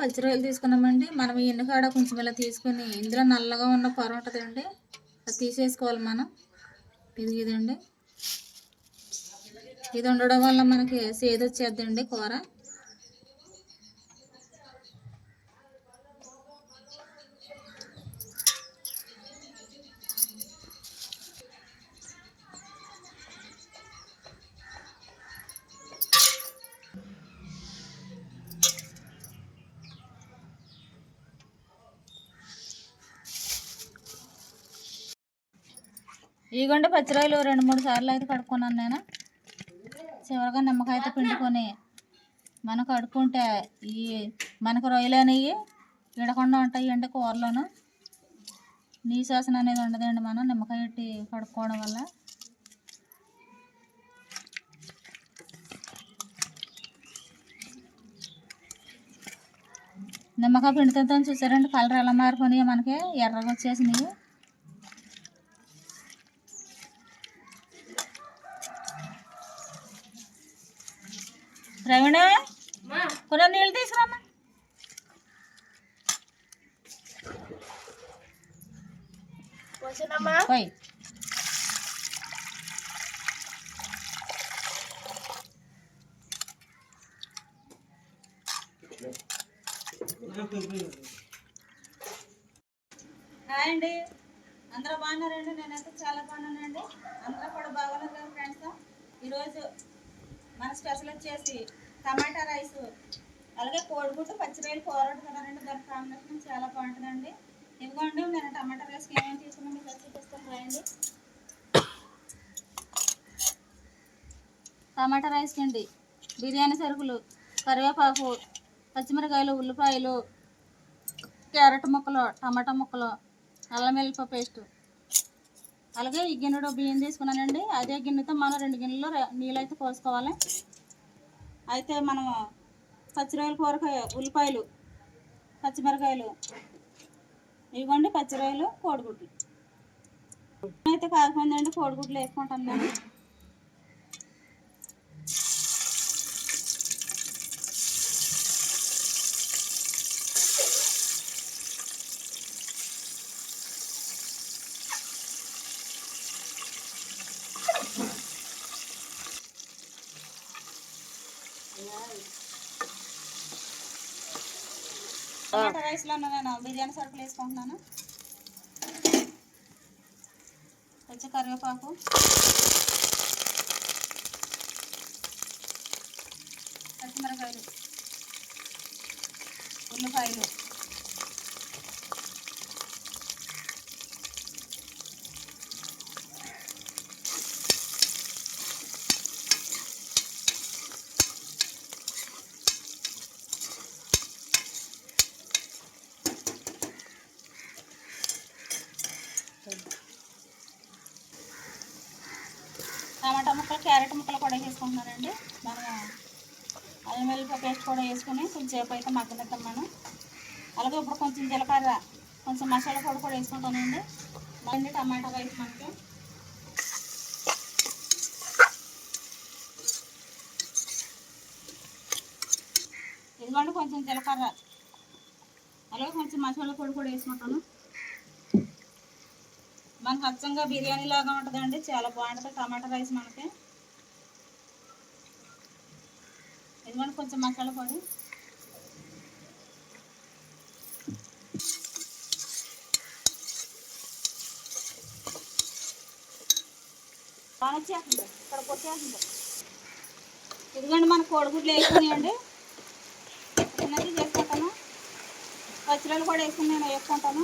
పచ్చి రొయ్యలు తీసుకున్నామండి. మనం ఎన్నికాడ కొంచెం ఇలా తీసుకుని ఇందులో నల్లగా ఉన్న పొర ఉంటుందండి. అది తీసేసుకోవాలి మనం. ఇది ఇదండి. ఇది ఉండడం వల్ల మనకి సేదొచ్చేద్దండి కూర. ఇగోండి పచ్చిరాయలు రెండు మూడు సార్లు అయితే కడుక్కున్నాను నేను. చివరిగా నిమ్మకాయ అయితే పిండుకొని మనం కడుక్కుంటే ఈ మనకు రొయ్యలు అనేవి విడకుండా ఉంటాయి అంటే కూరలోను. నీశాసన అనేది ఉండదండి మనం నిమ్మకాయ ఇట్టి కడుక్కోవడం వల్ల. నిమ్మకాయ పిండితో చూసారండి కలర్ ఎలా మారిపోయినాయి మనకి ఎర్రగా వచ్చేసినాయి. ప్రవీణ కొన్ని నీళ్ళు తీసుకురామ్మా. పోయి. హాయ్ అండి. అందరూ బాగున్నారండి? నేనైతే చాలా బాగున్నానండి. అందరూ కూడా బాగున్నారు కదా ఫ్రెండ్స్. ఈరోజు మన స్పెషల్ వచ్చేసి టమాటా రైస్. అలాగే కోడిగుడ్డు పచ్చిరాయలు కూర కదండి. దాని కాంబినేషన్ చాలా బాగుంటుందండి. ఇదిగోండి నేను టమాటా రైస్కి ఏమేమి తీసుకున్నా మీకు చూపిస్తాను రాయండి టమాటా రైస్కి అండి. బిర్యానీ సరుకులు కరివేపాకు పచ్చిమిరకాయలు ఉల్లిపాయలు క్యారెట్ ముక్కలు టమాటా ముక్కలు అల్లం వెల్లిపాయ పేస్ట్. అలాగే ఈ గిన్నెలో బియ్యం తీసుకున్నానండి. అదే గిన్నెతో మనం రెండు గిన్నెలు నీళ్ళు అయితే పోసుకోవాలి. అయితే మనము పచ్చిరొయ్యలు కూరకాయ ఉల్లిపాయలు పచ్చిమిరకాయలు ఇవ్వండి పచ్చిరొయ్యలు కోడిగుడ్లు. అయితే కాకపోయిందండి కోడిగుడ్లు వేసుకుంటాను నేను టమాటా రైస్లో నేను బిర్యానీ సరుకులు వేసుకుంటున్నాను. కొంచెం కరివేపాకు. పచ్చిమిరకాయలు ఉల్లిపాయలు టమాటా ముక్కలు క్యారెట్ ముక్కలు కూడా వేసుకుంటున్నానండి మనం అల్లం వెల్లిపాయ పేస్ట్ కూడా వేసుకుని కొంచెంసేపు అయితే మగ్గనిద్దాం మనం. అలాగే ఇప్పుడు కొంచెం జీలకర్ర కొంచెం మసాలా పొడి కూడా వేసుకుంటానండి. మళ్ళీ టమాటా రైస్ మనకి. ఇదిగోండి కొంచెం జీలకర్ర. అలాగే కొంచెం మసాలా పొడి కూడా వేసుకుంటాను. మనకు అచ్చంగా బిర్యానీ లాగా ఉంటుందండి. చాలా బాగుంటుంది టమాటా రైస్ మనకి. ఇదిగోండి కొంచెం మసాలా పొడి వచ్చేస్తుంది ఇక్కడ వచ్చేస్తుంది ఇదిగోండి మన కోడిగుడ్లు వేసుకునివ్వండి. చిన్నది చేసుకుంటాను? పచ్చిరొలు కూడా వేసుకుని నేను వేసుకుంటాను.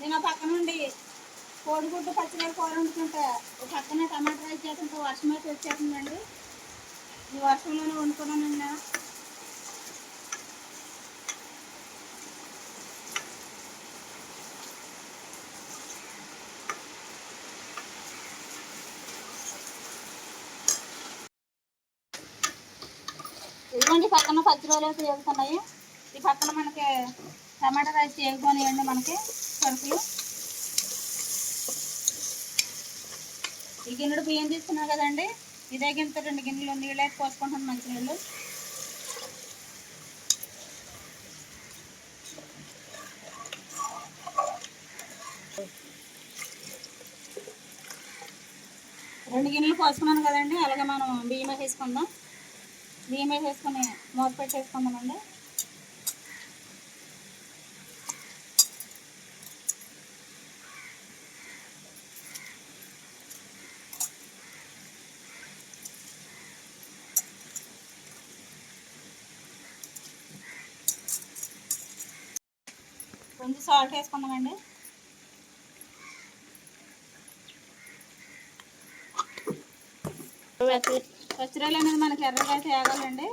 నేను ఆ పక్క నుండి కోడిగుడ్డు పచ్చిమిరప కూర వండుకుంటే ఒక పక్కన టమాటా రైస్ చేస్తుంటే వర్షం అయితే వచ్చేస్తుందండి ఈ వర్షంలోనే వండుకున్నానండి నేను ఇదిగోండి పక్కన పచ్చి రోజులు అయితే వేగుతున్నాయి ఈ పక్కన మనకి టమాటా రైస్ వేగుతున్నాయండి మనకి సరుకులు. ఈ గిన్నెడు బియ్యం తీసుకున్నాం కదండి. ఇదే గిన్నెతో రెండు గిన్నెలు నీళ్ళకి పోసుకుంటాను మంచి నీళ్ళు రెండు గిన్నెలు పోసుకున్నాను కదండి. అలాగే మనం బియ్యం వేసేసుకుందాం బియ్యం వేసేసుకుని మూత పెట్టేసుకుందామండి. సాల్ట్ వేసుకుందామండి. పచ్చిరాయలు అనేది మనకి ఎర్రగా తేగాలండి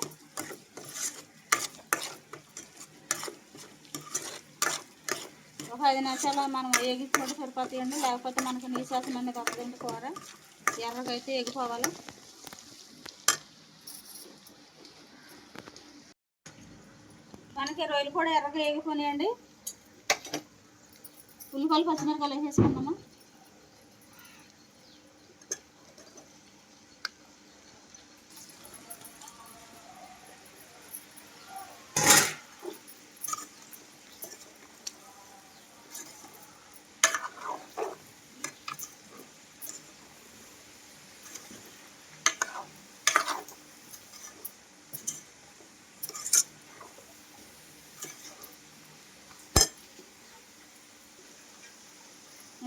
ఒక ఐదు నిమిషాలు మనం వేగించుకుంటే సరిపోతాయండి. లేకపోతే మనకి నీళ్ళు శాతం అనేది వస్తుందండి కూర. ఎర్రగా అయితే ఎగిపోవాలి మనకి రొయ్యలు కూడా ఎర్రగా వేగిపోయినాయండి. ఉల్లిపాయలు పచ్చిమిరకాయలు వేసేసుకుందాము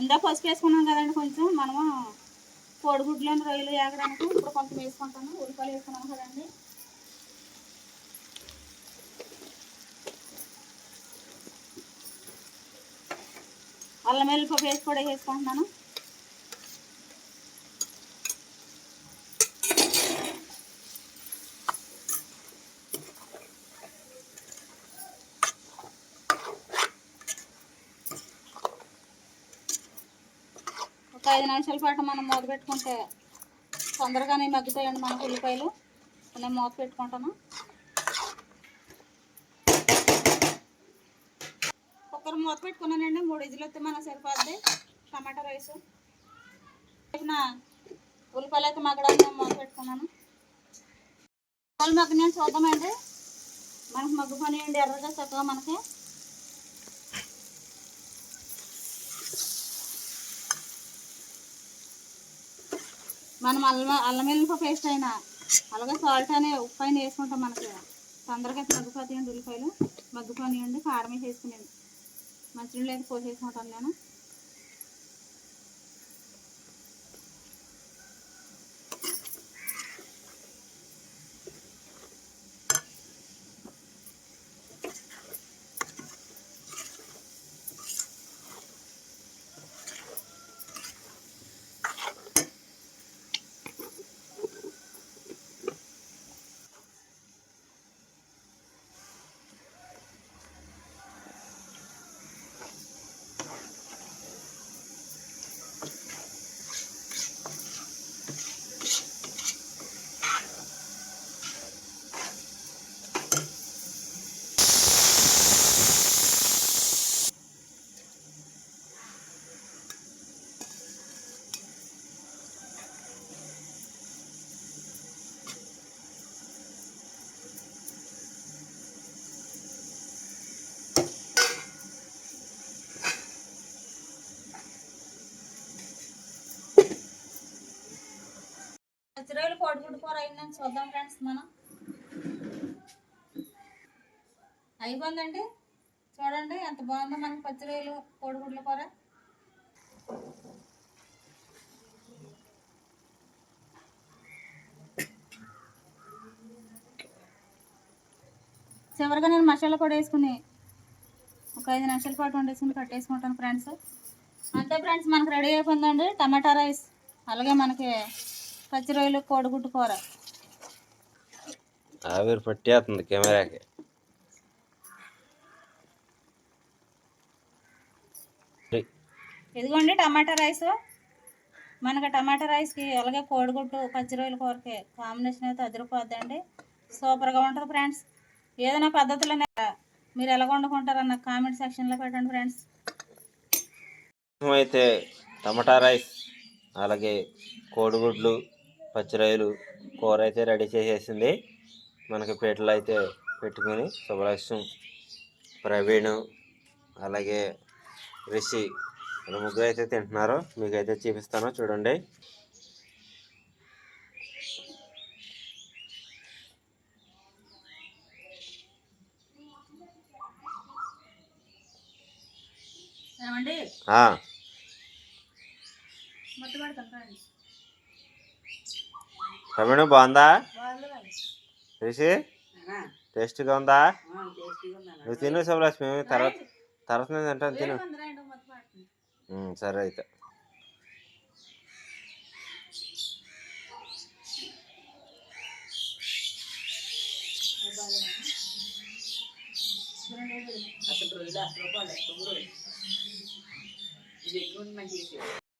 ఇందా పసుపు వేసుకున్నాం కదండి కొంచెం. మనము కోడిగుడ్లోని రొయ్యలు వేగడానికి ఇప్పుడు కొంచెం వేసుకుంటాను. ఉల్లిపాయలు వేసుకున్నాం కదండి. అల్లం వెల్లిపాయ పేస్ట్ కూడా వేసుకుంటున్నాను. ఒక ఐదు నిమిషాల పాటు మనం మూత పెట్టుకుంటే తొందరగానే మగ్గుతాయండి మనకు ఉల్లిపాయలు. నేను మూత పెట్టుకుంటాను. కుక్కర్ మూత పెట్టుకున్నానండి మూడు ఇజులు వస్తే మనకు సరిపోద్ది. Tomato rice. ఉల్లిపాయలు అయితే మగ్గడానికి నేను మూత పెట్టుకున్నాను. ఉల్లిపాయలు నేను చూద్దామండి. మనకు మగ్గిపోయినాయండి ఎర్రగా చక్కగా మనకి. మనం అల్లం అల్లం వెల్లిపాయ పేస్ట్ అయినా అలాగే సాల్ట్ అనే ఉప్పు అయినా వేసుకుంటాం మనకి. తొందరగా అయితే మగ్గిపోతాయండి ఉల్లిపాయలు. మగ్గిపోనియండి కారం వేసి వేసుకునేది మంచినీళ్ళు అయితే పోసేసుకుంటాను నేను. పచ్చిరొయ్యలు కోడిగుడ్డు కూర అయిందని చూద్దాం ఫ్రెండ్స్ మనం. అయిపోయిందండి? చూడండి ఎంత బాగుందో మనకి పచ్చిరొయ్యలు కోడిగుడ్ల కూర చివరిగా నేను మసాలా కూడా వేసుకుని ఒక ఐదు నిమిషాల పాటు వండేసుకుని కట్టేసుకుంటాను ఫ్రెండ్స్. అంతే ఫ్రెండ్స్ మనకు రెడీ అయిపోయిందండి టమాటా రైస్. అలాగే మనకి పచ్చి రొయ్యలు కోడిగుడ్డు కూర ఆవిరి పట్టేస్తుంది కెమెరాకి. ఇదిగోండి టమాటా రైస్. మనకి టమాటా రైస్కి అలాగే కోడిగుడ్డు పచ్చి రొయ్యల కూరకి కాంబినేషన్ అయితే అదిరిపోద్దండి. సూపర్గా ఉంటుంది ఫ్రెండ్స్. ఏదైనా పద్ధతిలోనే మీరు ఎలా వండుకుంటారన్న కామెంట్ సెక్షన్లో పెట్టండి ఫ్రెండ్స్. అయితే టమాటా రైస్ అలాగే కోడిగుడ్లు పచ్చిరాయలు కూర అయితే రెడీ చేసేసింది. మనకి పీటలు అయితే పెట్టుకొని శుభలక్ష్యం ప్రవీణ్ అలాగే రిషి ఇలా ముగ్గురు అయితే తింటున్నారు. మీకైతే చూపిస్తాను చూడండి. ఏమండి ఆ, మొత్తం పడతాం రండి ప్రవీణ్ బాగుందా? రిషి? టేస్ట్గా ఉందా? నువ్వు తిను శుభలక్ష్మి తర్వాత తర్వాత నేను తింటాను తిను. సరే అయితే. అసలు రోజులు అసలు ఇది ఎక్కువ మంచి